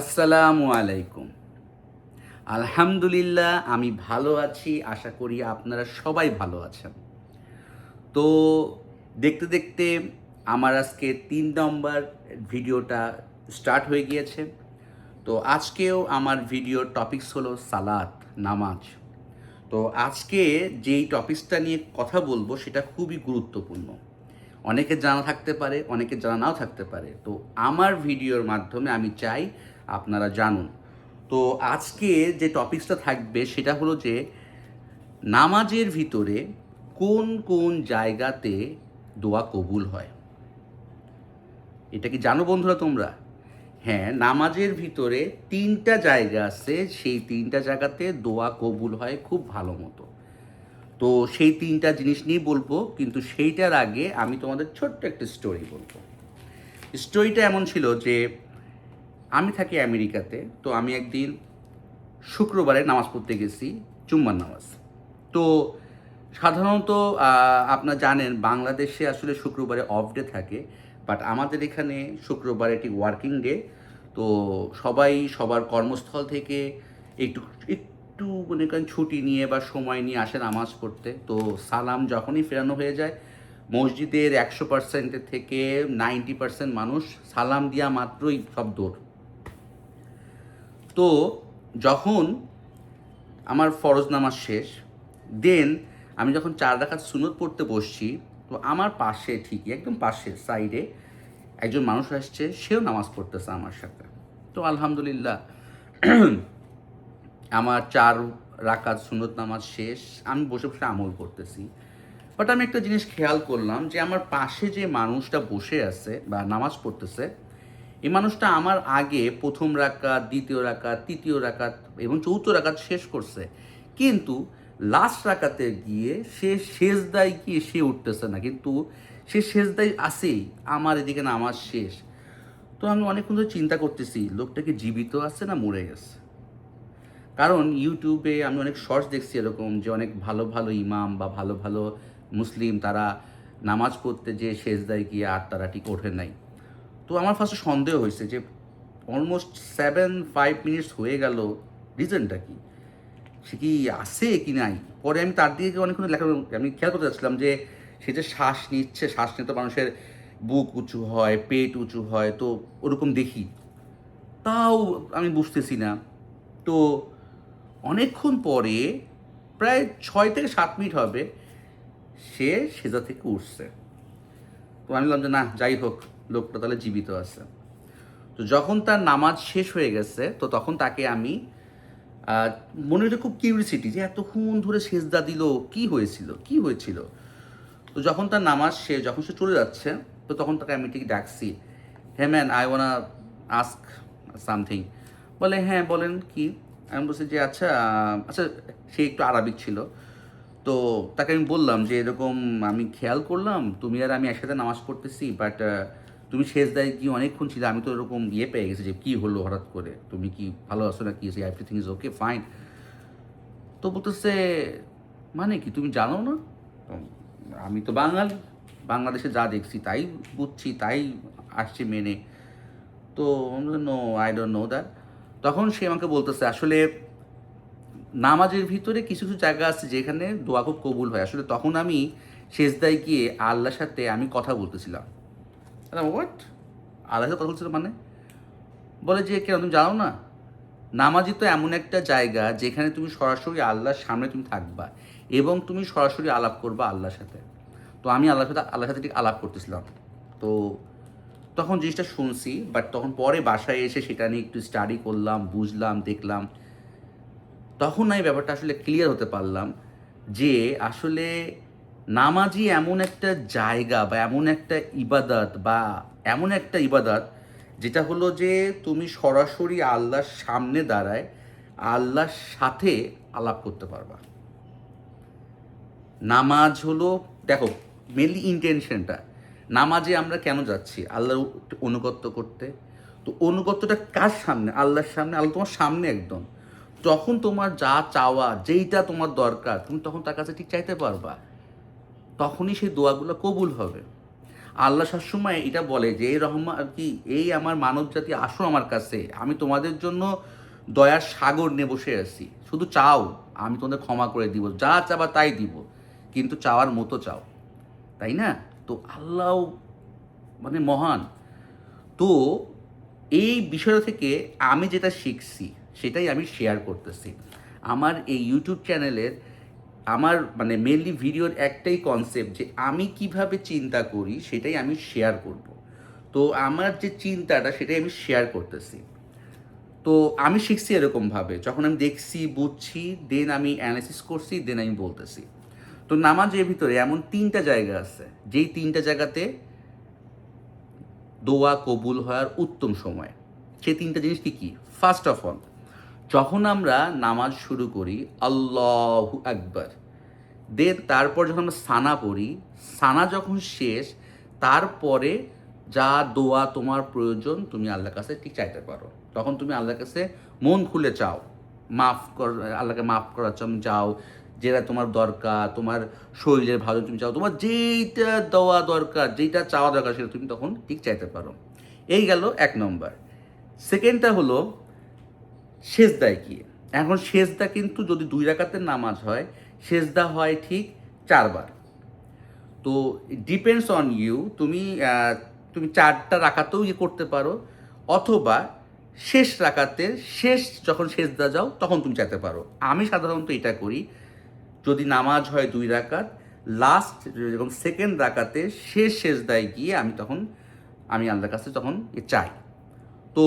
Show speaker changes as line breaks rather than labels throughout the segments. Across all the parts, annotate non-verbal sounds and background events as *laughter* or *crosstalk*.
আসসালামু আলাইকুম। আলহামদুলিল্লাহ, আমি ভালো আছি, আশা করি আপনারা সবাই ভালো আছেন। তো দেখতে দেখতে আমার আজকে তিন নম্বর ভিডিওটা স্টার্ট হয়ে গিয়েছে। তো আজকেও আমার ভিডিওর টপিকস হলো সালাত, নামাজ। তো আজকে যেই টপিকসটা নিয়ে কথা বলব, সেটা খুবই গুরুত্বপূর্ণ। অনেকে জানা থাকতে পারে, অনেকে জানা নাও থাকতে পারে। তো আমার ভিডিওর মাধ্যমে আমি চাই আপনারা জানুন। তো আজকে যে টপিকসটা থাকবে সেটা হলো যে, নামাজের ভিতরে কোন কোন জায়গাতে দোয়া কবুল হয়? এটা কি জানো বন্ধুরা তোমরা? হ্যাঁ নামাজের ভিতরে তিনটা জায়গা আছে, সেই তিনটা জায়গাতে দোয়া কবুল হয় খুব ভালো মতো। তো সেই তিনটা জিনিস নিয়ে বলব, কিন্তু সেইটার আগে আমি তোমাদের ছোট্ট একটা স্টোরি বলব। স্টোরিটা এমন ছিল যে আমি থাকি আমেরিকাতে, তো আমি একদিন শুক্রবারে নামাজ পড়তে গেছি চুম্বার নামাজ। তো সাধারণত আপনারা জানেন বাংলাদেশে আসলে শুক্রবারে অফ ডে থাকে বাট আমাদের এখানে শুক্রবার এটি ওয়ার্কিং ডে তো সবাই সবার কর্মস্থল থেকে একটু একটু মনে করেন ছুটি নিয়ে বা সময় নিয়ে আসে নামাজ পড়তে। তো সালাম যখনই ফেরানো হয়ে যায়, মসজিদের একশো পার্সেন্টের থেকে নাইনটি পার্সেন্ট মানুষ সালাম দিয়া মাত্রই সব দৌড়। তো যখন আমার ফরজ নামাজ শেষ দেন আমি যখন চার রাখাত সুনত পড়তে বসছি, তো আমার পাশে ঠিকই, একদম পাশে সাইডে একজন মানুষ আসছে, সেও নামাজ পড়তেছে আমার সাথে। তো আলহামদুলিল্লাহ, *clears throat* আমার চার রাকাত সুনত নামাজ শেষ, আমি বসে বসে আমল করতেছি। বাট আমি একটা জিনিস খেয়াল করলাম যে আমার পাশে যে মানুষটা বসে আছে বা নামাজ পড়তেছে এই মানুষটা আমার আগে প্রথম রাকাত, দ্বিতীয় রাকাত, তৃতীয় রাকাত এবং চৌথ রাকাত শেষ করছে। কিন্তু লাস্ট রাকাতে গিয়ে সে শেষদায় গিয়ে সে উঠতেছে না? কিন্তু সে শেষ দায় আসেই আমার এদিকে নামাজ শেষ। তো আমি অনেকক্ষণ ধরে চিন্তা করতেছি লোকটাকে জীবিত আছে না মরে গেছে? কারণ ইউটিউবে আমি অনেক শর্টস দেখছি এরকম যে অনেক ভালো ভালো ইমাম বা ভালো ভালো মুসলিম তারা নামাজ পড়তে যে শেষদায় গিয়ে আর তারা ঠিক ওঠে নাই। তো আমার ফার্স্টে সন্দেহ হয়েছে যে অলমোস্ট সেভেন ফাইভ মিনিটস হয়ে গেল রিজনটা কি? সে কি আসে কি নাই? পরে আমি তার দিকে অনেকক্ষণ লেখা আমি খেয়াল করতে যাচ্ছিলাম যে সে যে শ্বাস নিচ্ছে, শ্বাস নিতে মানুষের বুক উঁচু হয়, পেট উঁচু হয়, তো ওরকম দেখি। তাও আমি বুঝতেছি না। তো অনেকক্ষণ পরে প্রায় ছয় থেকে সাত মিনিট হবে, সে সেজা থেকে উঠছে। তো আমি বললাম যে না, যাই হোক। লোকটা তাহলে জীবিত আছে। তো যখন তার নামাজ শেষ হয়ে গেছে, তো তখন তাকে আমি মনে হচ্ছে খুব কিউরিসিটি যে এতক্ষণ ধরে সেজদা দিল, কি হয়েছিল? কি হয়েছিল? তো যখন তার নামাজ শেষ যখন সে চলে যাচ্ছে, তো তখন তাকে আমি ঠিক ডাকছি হ্যাঁ man I wanna ask something বলে হ্যাঁ বলেন, কি? আমি বলছি যে আচ্ছা আচ্ছা সে একটু আরবিক ছিল। তো তাকে আমি বললাম যে, এরকম আমি খেয়াল করলাম, তুমি আর আমি একসাথে নামাজ পড়তেছি বাট তুমি শেষ দায় কি অনেকক্ষণ ছিল? আমি তো এরকম ইয়ে পেয়ে গেছি যে, কী হলো হঠাৎ করে? তুমি কি ভালো আছো না কি এভরিথিং ইজ ওকে ফাইন তো বলতেছে মানে কি? তুমি জানো না? আমি তো বাঙালি। বাংলাদেশে যা দেখছি তাই বুঝছি, তাই আসছি মেনে। তো no I don't know that তখন সে আমাকে বলতেছে, আসলে নামাজের ভিতরে কিছু কিছু জায়গা আছে যেখানে দোয়া খুব কবুল হয়। আসলে তখন আমি শেষদায় গিয়ে আল্লাহর সাথে আমি কথা বলতেছিলাম। হোয়াট সাথে কথা বলছিলাম মানে? বলে যে, কেন, তুমি জানো না? নামাজি তো এমন একটা জায়গা যেখানে তুমি সরাসরি আল্লাহর সামনে তুমি থাকবা এবং তুমি সরাসরি আলাপ করবা আল্লাহর সাথে। তো আমি আল্লাহর সাথে আল্লাহর সাথে ঠিক আলাপ করতেছিলাম। তো তখন জিনিসটা শুনছি বাট তখন পরে বাসায় এসে সেটা নিয়ে একটু স্টাডি করলাম, বুঝলাম, দেখলাম। তখন আমি ব্যাপারটা আসলে ক্লিয়ার হতে পারলাম যে আসলে নামাজি এমন একটা জায়গা বা এমন একটা ইবাদত বা এমন একটা ইবাদত যেটা হলো যে তুমি সরাসরি আল্লাহর সামনে দাঁড়ায় আল্লাহর সাথে আলাপ করতে পারবা। নামাজ হলো, দেখো মেনলি ইন্টেনশনটা নামাজে আমরা কেন যাচ্ছি? আল্লাহর অনুগত্য করতে। তো অনুগত্যটা কার সামনে? আল্লাহর সামনে, আল্লাহ তোমার সামনে একদম। তখন তোমার যা চাওয়া, যেইটা তোমার দরকার, তুমি তখন তার কাছে ঠিক চাইতে পারবা। তখনই সেই দোয়াগুলো কবুল হবে। আল্লাহ সবসময় এটা বলে যে এই রহমান কি, এই আমার মানব জাতি আসো আমার কাছে। আমি তোমাদের জন্য দয়ার সাগর নিয়ে বসে আছি। শুধু চাও, আমি তোমাদের ক্ষমা করে দিব। যা চাবা তাই দিব। কিন্তু চাওয়ার মতো চাও। তাই না? তো আল্লাহ মানে মহান। তো এই বিষয় থেকে আমি যেটা শিখছি, সেটাই আমি শেয়ার করতেছি। আমার এই ইউটিউব চ্যানেলের আমার মানে মেনলি ভিডিওর একটাই কনসেপ্ট যে আমি কীভাবে চিন্তা করি সেটাই আমি শেয়ার করব। তো আমার যে চিন্তাটা সেটাই আমি শেয়ার করতেছি। তো আমি শিখছি এরকমভাবে, যখন আমি দেখছি, বুঝছি দেন আমি অ্যানালিসিস করছি দেন আমি বলতেছি। তো নামাজের ভিতরে এমন তিনটা জায়গা আছে, যেই তিনটা জায়গাতে দোয়া কবুল হওয়ার উত্তম সময়। সেই তিনটা জিনিস কি? কি ফার্স্ট অফ অল যখন আমরা নামাজ শুরু করি, আল্লাহ আকবার। দে তারপর যখন আমরা সানা পড়ি, সানা যখন শেষ, তারপরে যা দোয়া তোমার প্রয়োজন, তুমি আল্লাহর কাছে ঠিক চাইতে পারো। তখন তুমি আল্লাহর কাছে মন খুলে চাও। মাফ কর, আল্লাহকে মাফ করার জন্য যাও। যেটা তোমার দরকার, তোমার শরীরের ভালো তুমি চাও, তোমার যেইটা দেওয়া দরকার, যেইটা চাওয়া দরকার, সেটা তুমি তখন ঠিক চাইতে পারো। এই গেল এক নম্বর। সেকেন্ডটা হলো সেজদায় কি এখন সেজদা কিন্তু যদি দুই রাকাতের নামাজ হয়, সেজদা হয় ঠিক চারবার। তো ডিপেন্ডস অন ইউ তুমি তুমি চারটা রাখাতেও ইয়ে করতে পারো, অথবা শেষ রাকাতে শেষ যখন সেজদা যাও, তখন তুমি চাইতে পারো। আমি সাধারণত এটা করি, যদি নামাজ হয় দুই রাকাত লাস্ট যেরকম সেকেন্ড রাকাতে শেষ সেজদায় গিয়ে আমি তখন, আমি আল্লাহর কাছে তখন চাই। তো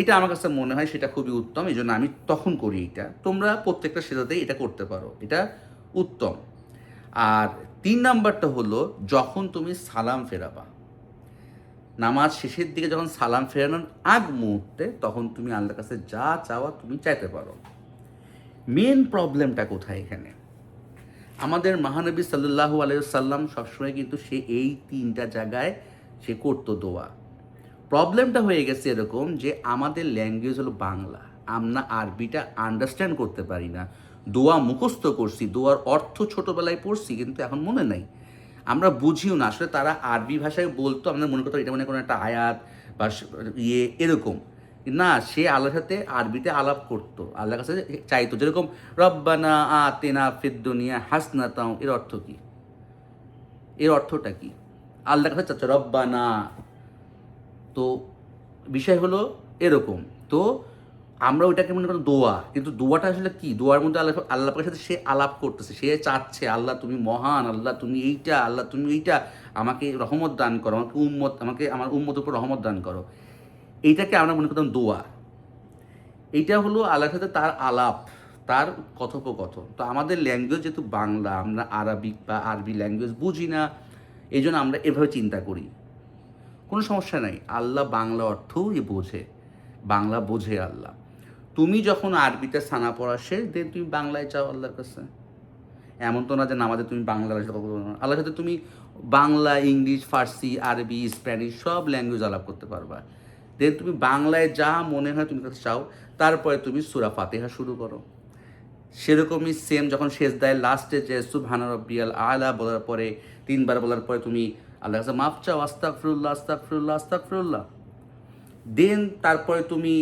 এটা আমার কাছে মনে হয় সেটা খুবই উত্তম এই জন্য আমি তখন করি এটা। তোমরা প্রত্যেকটা সেজাতেই এটা করতে পারো, এটা উত্তম। আর তিন নাম্বারটা হলো, যখন তুমি সালাম ফেরাবা, নামাজ শেষের দিকে যখন সালাম ফেরানোর আগ মুহূর্তে, তখন তুমি আল্লাহর কাছে যা চাওয়া তুমি চাইতে পারো। মেন প্রবলেমটা কোথায় এখানে? আমাদের মহানবী সাল্লাহু আলাইসাল্লাম সবসময় কিন্তু সে এই তিনটা জায়গায় সে করতো দোয়া। প্রবলেমটা হয়ে গেছে এরকম যে আমাদের ল্যাঙ্গুয়েজ হলো বাংলা। আমরা আরবিটা আন্ডারস্ট্যান্ড করতে পারি না। দোয়া মুখস্থ করছি, দোয়ার অর্থ ছোটবেলায় পড়ছি কিন্তু এখন মনে নাই। আমরা বুঝিও না, আসলে তারা আরবি ভাষায় বলতো, আমরা মনে করতাম এটা মনে কোনো একটা আয়াত বা ইয়ে এরকম। না, সে আল্লাহর সাথে আরবিতে আলাপ করতো, আল্লাহর কাছে চাইতো, যেরকম, রব্বানা আ তেনা ফিদ্দুনিয়া হাসনা তাও এর অর্থ কি? এর অর্থটা কি? আল্লাহর কাছে চাচ্ছে, রব্বানা তো বিষয় হলো এরকম। তো আমরা ওইটাকে মনে করি দোয়া। কিন্তু দোয়াটা আসলে কি? দোয়ার মধ্যে আল্লাহ পাকের সাথে সে আলাপ করতেছে। সে চাচ্ছে, আল্লাহ তুমি মহান, আল্লাহ তুমি এইটা, আল্লাহ তুমি এইটা। আমাকে রহমত দান করো, আমাকে উম্মত, আমাকে আমার উম্মত উপর রহমত দান করো। এইটাকে আমরা মনে করতাম দোয়া। এইটা হলো আল্লাহর সাথে তার আলাপ, তার কথোপকথন। তো আমাদের ল্যাঙ্গুয়েজ যেহেতু বাংলা, আমরা আরবিক বা আরবি ল্যাঙ্গুয়েজ বুঝি না এই জন্য আমরা এভাবে চিন্তা করি। কোনো সমস্যা নাই। আল্লাহ বাংলা অর্থও এ বোঝে। বাংলা বোঝে আল্লাহ। তুমি যখন আরবিতে সানা পড়া শেষ দেন তুমি বাংলায় চাও আল্লাহর কাছে। এমন তো না যে নামাজে তুমি বাংলা কথা না আল্লাহর সাথে তুমি বাংলা, ইংলিশ, ফার্সি, আরবি, স্প্যানিশ সব ল্যাঙ্গুয়েজ আলাপ করতে পারবা। দেন তুমি বাংলায় যা মনে হয় তুমি কাছে চাও, তারপরে তুমি সুরা ফাতেহা শুরু করো। সেরকমই সেম যখন শেষ দেয় লাস্টে যে সুবহানা রব্বিয়াল আলা বলার পরে, তিনবার বলার পরে তুমি আল্লাহ কাছে মাফ চাও আস্তাকফিরুল্লাহ আস্তাকফিরুল্লাহ আস্তাকফিরুল্লাহ দেন তারপরে তুমি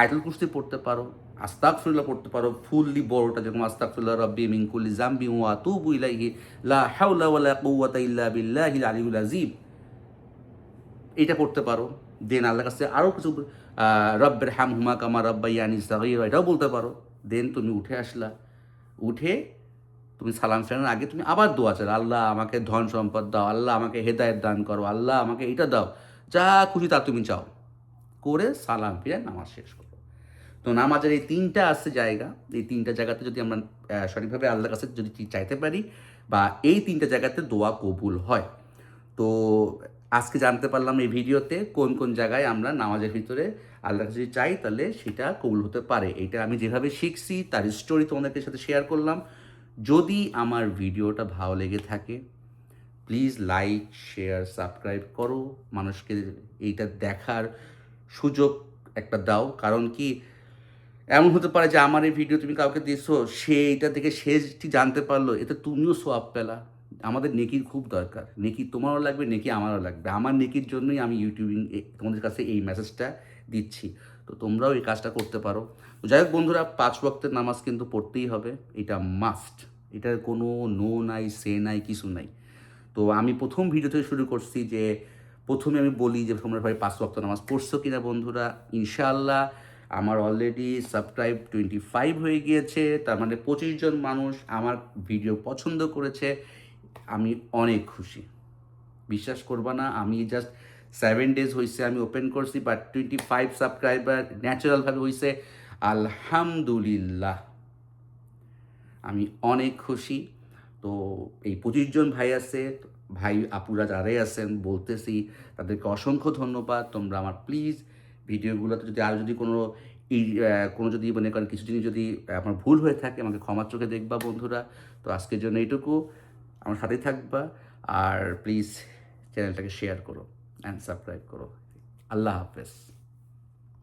আইডল কুস্তি পড়তে পারো আস্তাকফিরুল্লাহ পড়তে পারো, ফুললি বড়টা যেরকম আস্তাকফিরুল্লাহ রব্বি মিন কুল্লি জাম্বি ওয়া তুবু ইলাইহি, লা হাওলা ওয়ালা কুওয়াতা ইল্লা বিল্লাহিল আলিয়ুল আযীম। এটা পড়তে পারো। দেন আল্লাহ কাছে আরও কিছু রব্বের হ্যাম হুমা কামা রব্বা ইয়ানি সাগির, এটাও বলতে পারো। দেন তুমি উঠে আসলা। উঠে তুমি সালাম ফেরানোর আগে তুমি আবার দোয়া চাও আল্লাহ, আমাকে ধন সম্পদ দাও, আল্লাহ, আমাকে হেদায়েত দান করো, আল্লাহ, আমাকে এটা দাও, যা খুশি তা তুমি চাও। করে সালাম ফিরে নামাজ শেষ করো। তো নামাজের এই তিনটা আসছে জায়গা। এই তিনটা জায়গাতে যদি আমরা সঠিকভাবে আল্লাহর কাছে যদি চাইতে পারি বা এই তিনটা জায়গাতে দোয়া কবুল হয়। তো আজকে জানতে পারলাম এই ভিডিওতে কোন কোন জায়গায় আমরা নামাজের ভিতরে আল্লাহর কাছে যদি চাই তাহলে সেটা কবুল হতে পারে। এটা আমি যেভাবে শিখছি, তার স্টোরি তোমাদেরকে সাথে শেয়ার করলাম। যদি আমার ভিডিওটা ভালো লেগে থাকে প্লিজ লাইক শেয়ার সাবস্ক্রাইব করো। মানুষকে এইটা দেখার সুযোগ একটা দাও। কারণ কি, এমন হতে পারে যে আমার এই ভিডিও তুমি কাউকে দিয়েছ সে এইটা থেকে সে ঠিক জানতে পারল, এতে তুমিও সোয়াব পেলা। আমাদের নেকির খুব দরকার। নেকি তোমারও লাগবে, নেকি আমারও লাগবে। আমার নেকির জন্যই আমি ইউটিউবিং তোমাদের কাছে এই মেসেজটা দিচ্ছি। তো তোমরাও এই কাজটা করতে পারো। যাই হোক বন্ধুরা, পাঁচ ওয়াক্তের নামাজ কিন্তু পড়তেই হবে। এটা মাস্ট এটার কোনো নো নাই সে নাই, কিছু নাই। তো আমি প্রথম ভিডিও থেকে শুরু করছি যে, প্রথমে আমি বলি যে, তোমরা ভাই পাঁচ ওয়াক্ত নামাজ পড়ছো কিনা বন্ধুরা। ইনশাআল্লাহ আমার অলরেডি সাবস্ক্রাইব টোয়েন্টি ফাইভ হয়ে গিয়েছে। তার মানে পঁচিশ জন মানুষ আমার ভিডিও পছন্দ করেছে। আমি অনেক খুশি। বিশ্বাস করবা না, আমি জাস্ট সেভেন ডেজ হয়েছে আমি ওপেন করছি বাট টোয়েন্টি ফাইভ সাবস্ক্রাইবার ন্যাচারালভাবে হয়েছে আলহামদুলিল্লাহ। আমি অনেক খুশি। তো এই পঁচিশ জন ভাই আছে, ভাই আপুরা যারাই আছেন, বলতেছি, তাদেরকে অসংখ্য ধন্যবাদ। তোমরা আমার প্লিজ ভিডিওগুলোতে যদি আর যদি কোনো এই কোনো যদি মনে করেন কিছু জিনিস যদি আমার ভুল হয়ে থাকে, আমাকে ক্ষমার চোখে দেখবা বন্ধুরা। তো আজকের জন্য এইটুকু। আমার সাথেই থাকবা, আর প্লিজ চ্যানেলটাকে শেয়ার করো। অ্যান্ড সাবস্ক্রাইব করো। আল্লাহ হাফেজ।